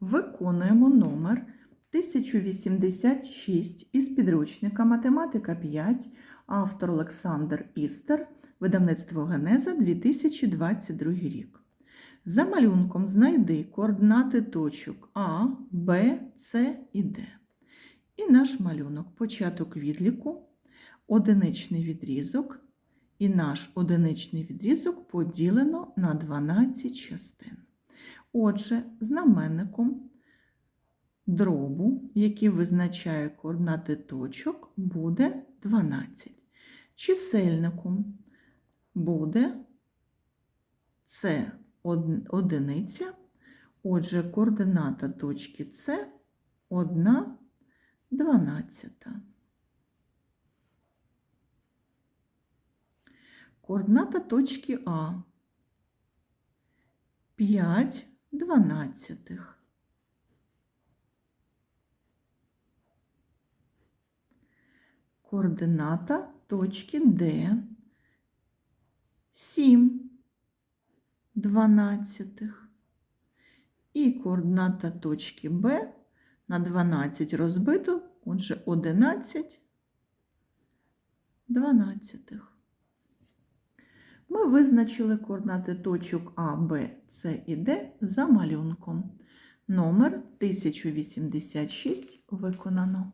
Виконуємо номер 1086 із підручника Математика 5, автор Олександр Істер, видавництво Генеза 2022 рік. За малюнком знайди координати точок А, Б, С і Д. І наш малюнок початок відліку, одиничний відрізок, і наш одиничний відрізок поділено на 12 частин. Отже, знаменником дробу, який визначає координати точок, буде 12. Чисельником буде це одиниця. Отже, координата точки С 1 дванадцята. Координата точки А 5 дванадцятих. Координата точки Д 7 дванадцятих. І координата точки Б на 12 розбито, отже 11 дванадцятих. Ми визначили координати точок А, Б, С і Д за малюнком. Номер 1086 виконано.